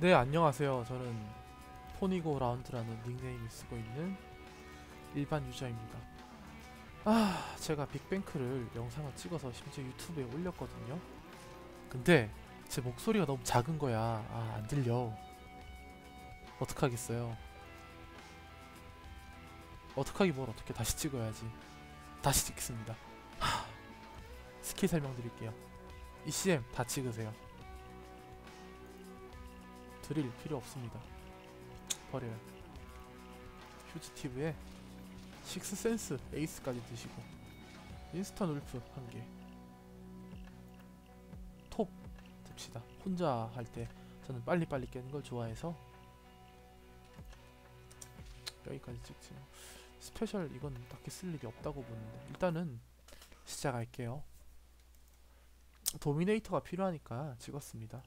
네 안녕하세요. 저는 포니고 라운드라는 닉네임을 쓰고 있는 일반 유저입니다. 아 제가 빅뱅크를 영상을 찍어서 심지어 유튜브에 올렸거든요. 근데 제 목소리가 너무 작은 거야. 아 안 들려. 어떡하겠어요? 어떡하기 뭘 어떻게 다시 찍어야지. 다시 찍습니다. 하, 스킬 설명드릴게요. ECM 다 찍으세요 드릴 필요 없습니다. 버려요. 휴지티브에 식스센스 에이스까지 드시고 인스턴 울프 한 개. 톱 듭시다. 혼자 할 때 저는 빨리빨리 깨는 걸 좋아해서 여기까지 찍지. 뭐. 스페셜 이건 딱히 쓸 일이 없다고 보는데 일단은 시작할게요. 도미네이터가 필요하니까 찍었습니다.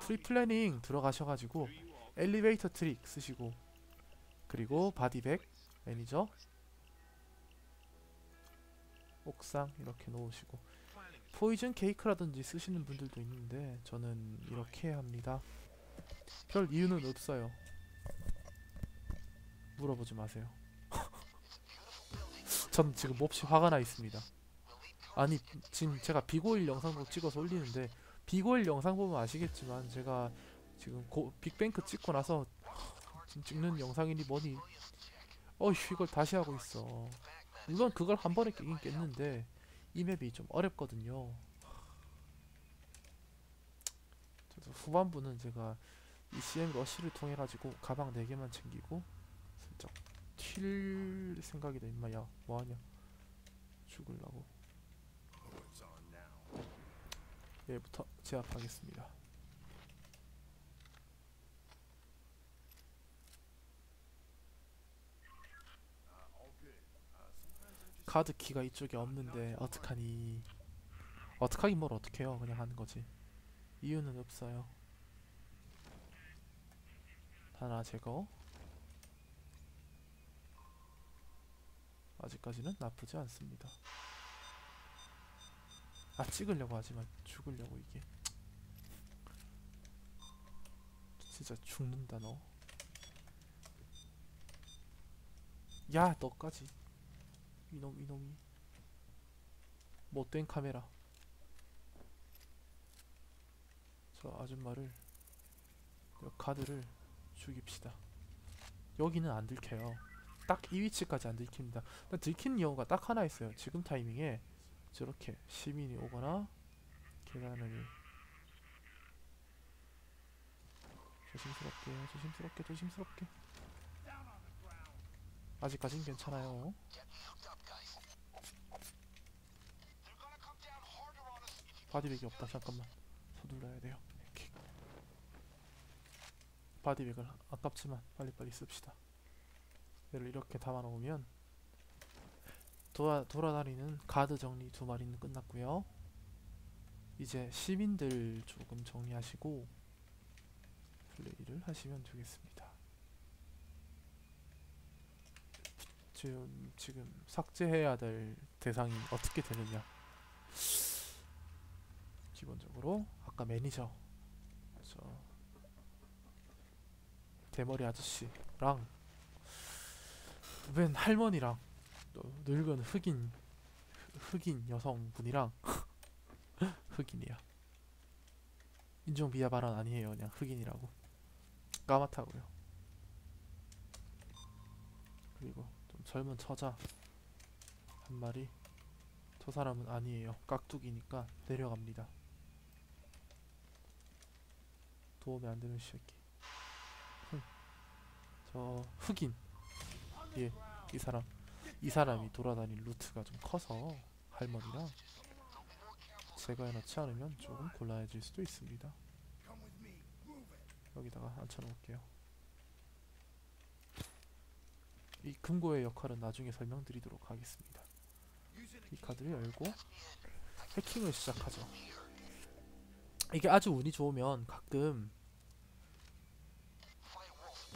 프리플래닝 들어가셔가지고 엘리베이터 트릭 쓰시고 그리고 바디백 매니저 옥상 이렇게 놓으시고 포이즌 케이크라든지 쓰시는 분들도 있는데 저는 이렇게 합니다. 별 이유는 없어요. 물어보지 마세요. 전 지금 몹시 화가 나 있습니다. 아니 지금 제가 비고일 영상도 찍어서 올리는데 비고일 영상 보면 아시겠지만 제가 지금 고, 빅뱅크 찍고 나서 찍는 영상이니 뭐니. 어휴 이걸 다시 하고 있어. 물론 그걸 한 번에 깨긴 깼는데 이 맵이 좀 어렵거든요. 그래서 후반부는 제가 이 CM 러쉬를 통해 가지고 가방 4개만 챙기고 슬쩍 튈 생각이다 임마 야 뭐하냐. 죽을라고 얘부터 제압하겠습니다. 카드 키가 이쪽에 없는데 어떡하니? 어떡하긴 뭘 어떡해요? 그냥 하는 거지. 이유는 없어요. 하나 제거. 아직까지는 나쁘지 않습니다 아 찍으려고 하지만 죽으려고 이게 진짜 죽는다 너. 야 너까지 이놈 이놈이 못된 카메라. 저 아줌마를 저 카드를 죽입시다. 여기는 안 들켜요. 딱 이 위치까지 안 들킵니다. 들키는 경우가 딱 하나 있어요. 지금 타이밍에 저렇게 시민이 오거나 계단을 조심스럽게 조심스럽게 조심스럽게. 아직까진 괜찮아요. 바디백이 없다. 잠깐만. 서둘러야 돼요. 킥. 바디백을 아깝지만 빨리빨리 씁시다. 얘를 이렇게 담아놓으면 돌아, 돌아다니는 가드 정리 두 마리는 끝났고요. 이제 시민들 조금 정리하시고 플레이를 하시면 되겠습니다. 지금, 지금 삭제해야 될 대상이 어떻게 되느냐? 기본적으로 아까 매니저 저 대머리 아저씨랑 웬 할머니랑 또 늙은 흑인 흑인 여성분이랑 흑인이야. 인종 비하 발언 아니에요. 그냥 흑인이라고. 까맣다고요. 그리고 좀 젊은 처자 한 마리. 저 사람은 아니에요. 깍두기니까 내려갑니다. 도움이 안 되는 새끼. 저 흑인. 예이 사람 이 사람이 돌아다닐 루트가 좀 커서 할머니랑 제거해 놓지 않으면 조금 곤란해질 수도 있습니다. 여기다가 앉혀놓을게요. 이 금고의 역할은 나중에 설명드리도록 하겠습니다. 이 카드를 열고 해킹을 시작하죠. 이게 아주 운이 좋으면 가끔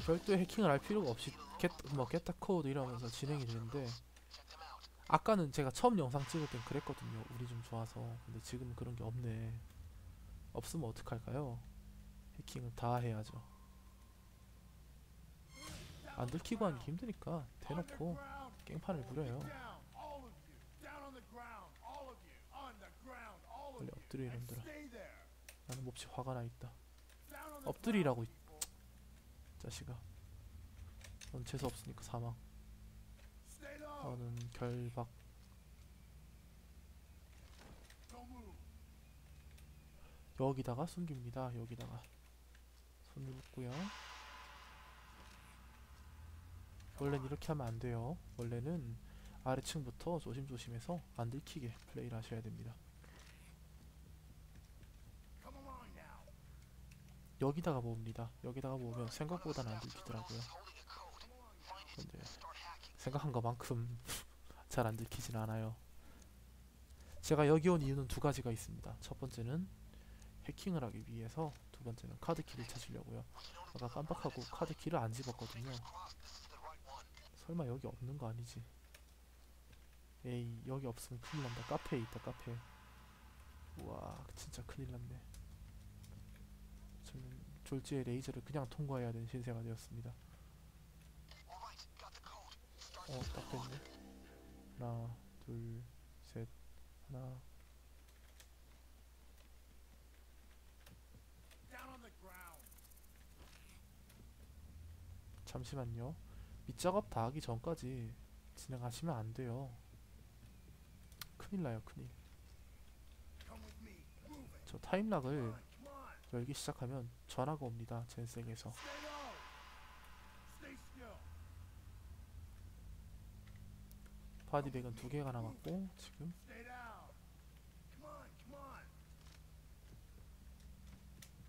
별도의 해킹을 할 필요가 없이 겟, 뭐 겟타 코드 이러면서 진행이 되는데 아까는 제가 처음 영상 찍을 땐 그랬거든요 운이 좀 좋아서 근데 지금은 그런 게 없네 없으면 어떡할까요 해킹은 다 해야죠. 안 들키고 하는 게 힘드니까 대놓고 깽판을 부려요. 빨리 엎드려 이놈들아. 나는 몹시 화가 나 있다. 엎드리라고 이 자식아. 넌 재수 없으니까 사망. 너는 결박. 여기다가 숨깁니다. 여기다가 손을 묶고요. 원래는 이렇게 하면 안 돼요. 원래는 아래층부터 조심조심해서 안 들키게 플레이를 하셔야 됩니다. 여기다가 모읍니다. 여기다가 모으면 생각보다는 안 들키더라고요. 근데 생각한 것만큼 잘 안 들키진 않아요. 제가 여기 온 이유는 두 가지가 있습니다. 첫 번째는 해킹을 하기 위해서, 두 번째는 카드키를 찾으려고요. 아까 깜빡하고 카드키를 안 집었거든요. 설마 여기 없는 거 아니지? 에이 여기 없으면 큰일 난다. 카페에 있다 카페. 우와 진짜 큰일 났네. 저는 졸지의 레이저를 그냥 통과해야 되는 신세가 되었습니다. 어, 딱 됐네. 하나, 둘, 셋, 하나. 잠시만요. 밑작업 다 하기 전까지 진행하시면 안 돼요. 큰일 나요, 큰일. 저 타임락을 열기 시작하면 전화가 옵니다, 젠생에서. 바디백은 두 개가 남았고 지금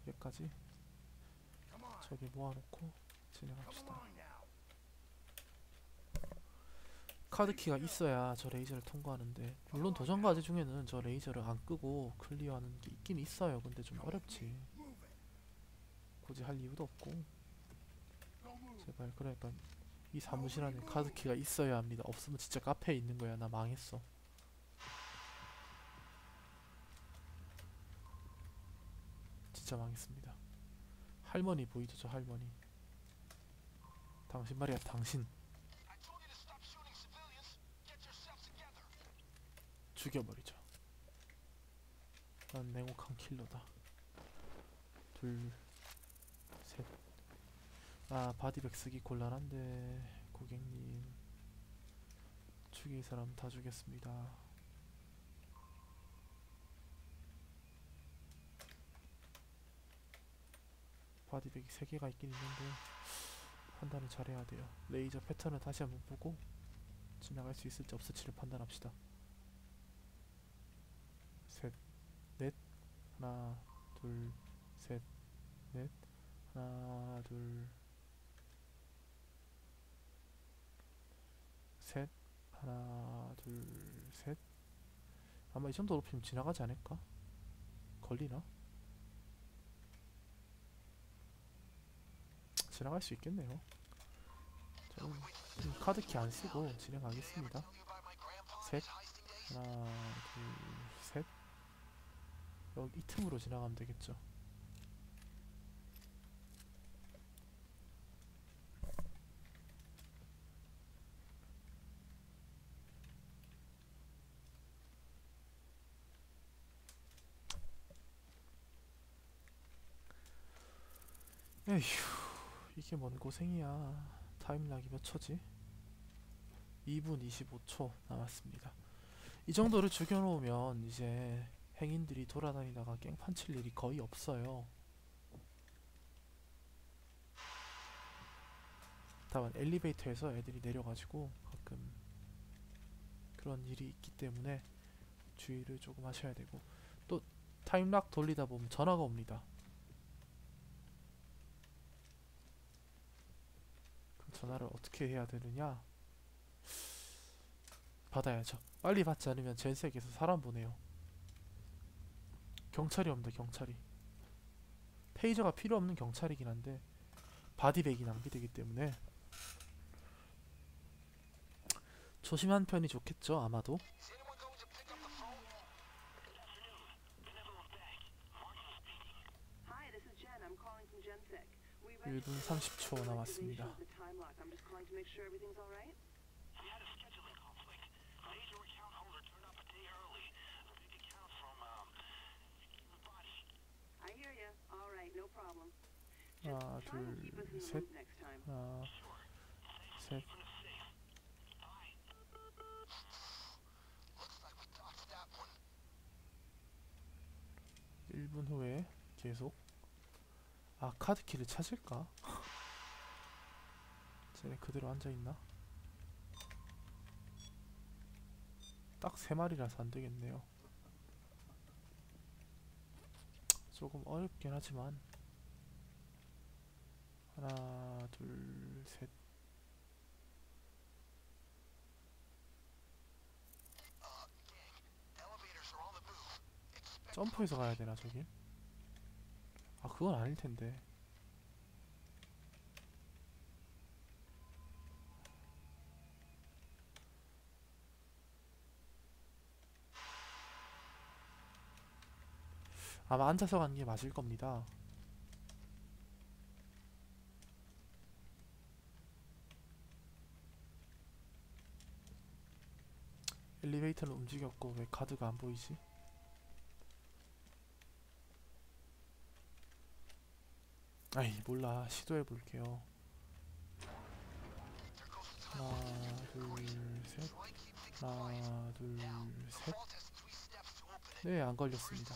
여기까지 저기 모아놓고 진행합시다. 카드키가 있어야 저 레이저를 통과하는데 물론 도전 과제 중에는 저 레이저를 안 끄고 클리어하는 게 있긴 있어요. 근데 좀 어렵지. 굳이 할 이유도 없고 제발 그러니까 이 사무실 안에 카드키가 있어야 합니다. 없으면 진짜 카페에 있는 거야. 나 망했어. 진짜 망했습니다. 할머니 보이죠? 저 할머니. 당신 말이야, 당신. 죽여버리죠. 난 냉혹한 킬러다. 둘, 셋. 아, 바디백 쓰기 곤란한데, 고객님. 죽일 사람 다 죽였습니다. 바디백이 3개가 있긴 있는데, 판단을 잘해야 돼요. 레이저 패턴을 다시 한번 보고, 지나갈 수 있을지 없을지를 판단합시다. 셋, 넷, 하나, 둘, 셋, 넷, 하나, 둘, 셋, 하나, 둘, 셋. 아마 이 정도 높이면 지나가지 않을까? 걸리나? 지나갈 수 있겠네요. 저는 이 카드키 안 쓰고 진행하겠습니다. 셋, 하나, 둘, 셋. 여기 이 틈으로 지나가면 되겠죠. 에휴, 이게 뭔 고생이야. 타임락이 몇 초지? 2분 25초 남았습니다. 이 정도를 죽여놓으면 이제 행인들이 돌아다니다가 깽판 칠 일이 거의 없어요. 다만 엘리베이터에서 애들이 내려가지고 가끔 그런 일이 있기 때문에 주의를 조금 하셔야 되고 또 타임락 돌리다 보면 전화가 옵니다. 그럼 전화를 어떻게 해야 되느냐? 받아야죠. 빨리 받지 않으면 젠색에서 사람 보내요. 경찰이 옵니다. 경찰이. 페이저가 필요 없는 경찰이긴 한데 바디백이 낭비되기 때문에 조심한 편이 좋겠죠. 아마도. Hi, this is Jen. I'm calling from Gensec. We 1분 30초 남았습니다. The time lock. I'm just calling to make sure everything's all right. We had a scheduling conflict. A major account holder turned up a day early. A big account from, um, body. I hear you. All right, no problem. Just 하나, try and keep us in 둘, the 셋. loop next time. 하나, 셋. From the safe. Bye. Looks like we dodged that one. 1분 후에 계속 아 카드키를 찾을까? 쟤네 그대로 앉아있나? 딱 세 마리라서 안되겠네요 조금 어렵긴 하지만 하나 둘셋 점프해서 가야 되나 저긴? 아 그건 아닐 텐데 아마 앉아서 가는 게 맞을 겁니다 엘리베이터는 움직였고 왜 카드가 안 보이지? 아이 몰라 시도해 볼게요. 하나 둘셋 하나 둘셋 네안 걸렸습니다.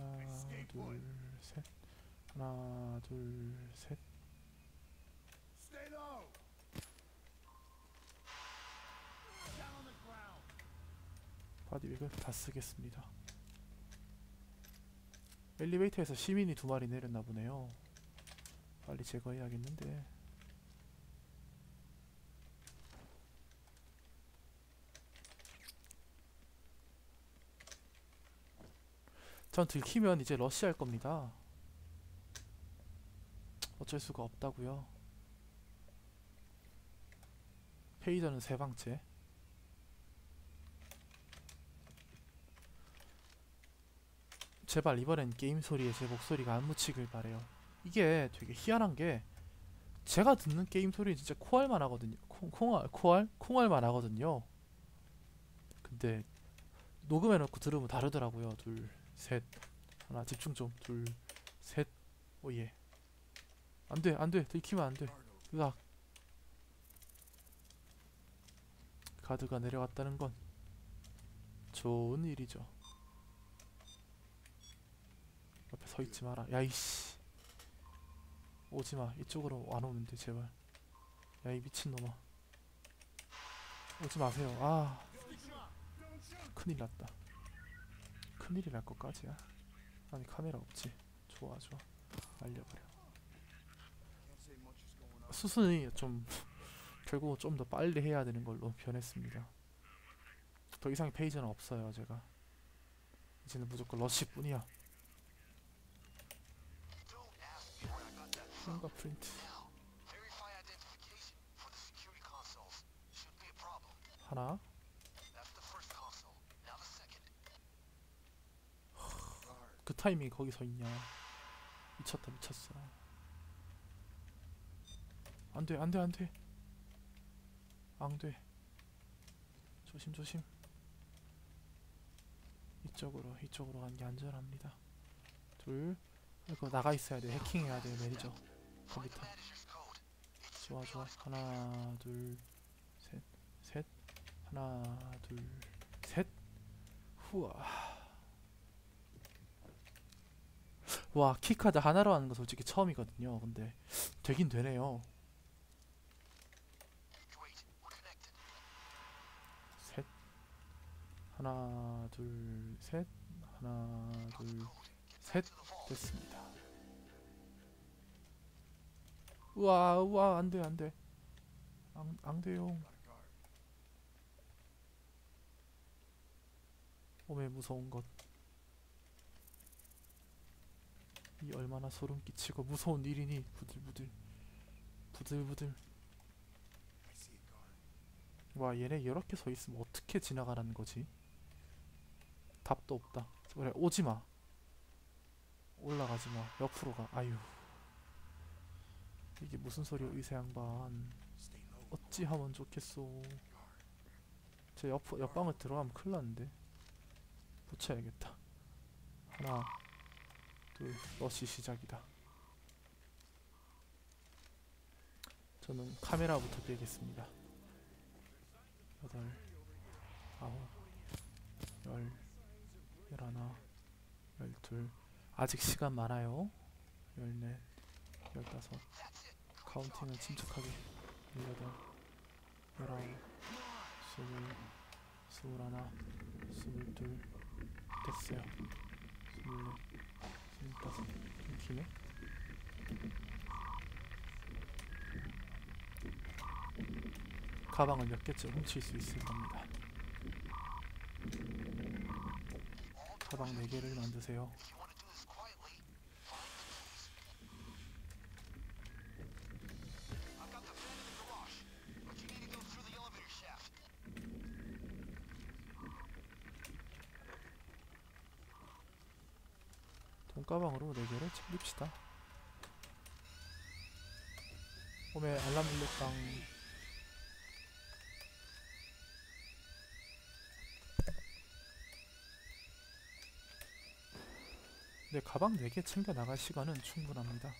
하나, 둘, 셋. 하나, 둘, 셋. Stay low! Down on the ground! 바디백을 다 쓰겠습니다. 엘리베이터에서 시민이 두 마리 내렸나 보네요. 빨리 제거해야겠는데. 전 들키면 이제 러시할 겁니다. 어쩔 수가 없다고요. 페이저는 세 방째. 제발 이번엔 게임 소리에 제 목소리가 안 묻히길 바래요. 이게 되게 희한한 게 제가 듣는 게임 소리 진짜 코알만 하거든요. 콩, 콩알, 코알, 콩알만 하거든요. 근데 녹음해 놓고 들으면 다르더라고요. 둘, 셋, 하나 집중 좀, 둘, 셋, 오예. 안 돼, 안 돼, 들키면 안 돼. 으악. 카드가 내려갔다는 건 좋은 일이죠. 옆에 서 있지 마라. 야 이씨. 오지 마. 이쪽으로 안 오는데 제발. 야 이 미친 놈아. 오지 마세요. 아 큰일 났다. 큰일이 날 것까지야. 아니 카메라 없지. 좋아 좋아. 날려버려. 수순이 좀 결국 좀 더 빨리 해야 되는 걸로 변했습니다. 더 이상의 페이지는 없어요 제가. 이제는 무조건 from. 핑거프린트. Now, verify 그 타이밍이 거기 서 있냐. 미쳤다 미쳤어. 안돼 안돼 안돼. 안돼. 조심 조심. 이쪽으로 이쪽으로 가는 게 안전합니다. 둘. 이거 나가 있어야 돼. 해킹해야 돼 매니저. 컴퓨터 좋아 좋아. on its 하나 둘 셋 셋. 하나 둘 셋. 후아 와 키카드 하나로 하는 거 솔직히 처음이거든요 근데 되긴 되네요 Great. We're connected. 셋 하나 둘 셋 하나 둘 셋 됐습니다 우와 우와 안돼 안돼 안, 안 돼요 몸에 무서운 것. 이 얼마나 소름 끼치고 무서운 일이니 부들부들 부들부들. 와 얘네 이렇게 서 있으면 어떻게 지나가라는 거지? 답도 없다. 그래 오지 마. 올라가지 마. 옆으로 가. 아유. 이게 무슨 소리야 의사 양반. Stay low. 어찌 하면 좋겠소. 제 옆, 옆방을 들어가면 큰일 났는데. 붙여야겠다. 하나, 둘, 러시 시작이다. 저는 카메라부터 깨겠습니다. 여덟, 아홉, 열, 열하나, 열둘. 아직 시간 많아요. 열넷, 열다섯. 카운팅은 침착하게. 열여덟, 열아홉, 스물, 스물하나, 스물둘, 됐어요. 스물넷, 스물다섯, 좀 기네? 가방을 몇 개쯤 훔칠 수 있을 겁니다. 가방 4개를 만드세요. 가방으로 4개를 챙깁시다. 몸에 알람 울렸당. 네, 가방 4개 챙겨 나갈 시간은 충분합니다.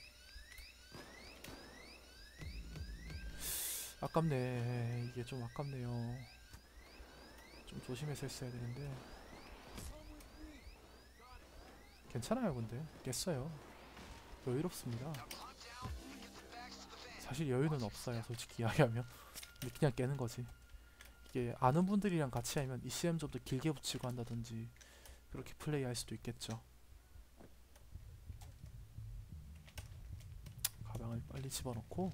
아깝네. 이게 좀 아깝네요. 좀 조심해서 했어야 되는데. 괜찮아요, 근데. 깼어요. 여유롭습니다. 사실 여유는 없어요, 솔직히 이야기하면. 그냥 깨는 거지. 이게 아는 분들이랑 같이 하면 ECM 좀 더 길게 붙이고 한다든지 그렇게 플레이할 수도 있겠죠. 가방을 빨리 집어넣고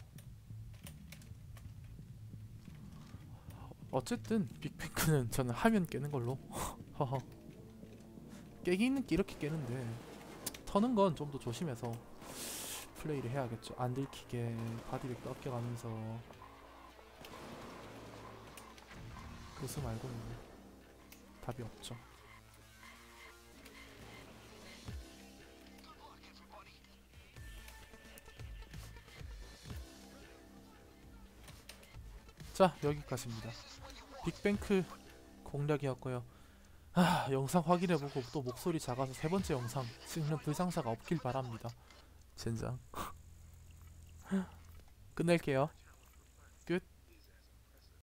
어쨌든 빅뱅크는 저는 하면 깨는 걸로 깨기는 이렇게 깨는데 터는 건 좀 더 조심해서 플레이를 해야겠죠. 안 들키게 바디를 꺾여가면서 그수 말고는 답이 없죠. 자 여기까지입니다. 빅뱅크 공략이었고요 아 영상 확인해보고 또 목소리 작아서 세 번째 영상 찍는 불상사가 없길 바랍니다. 젠장. 끝낼게요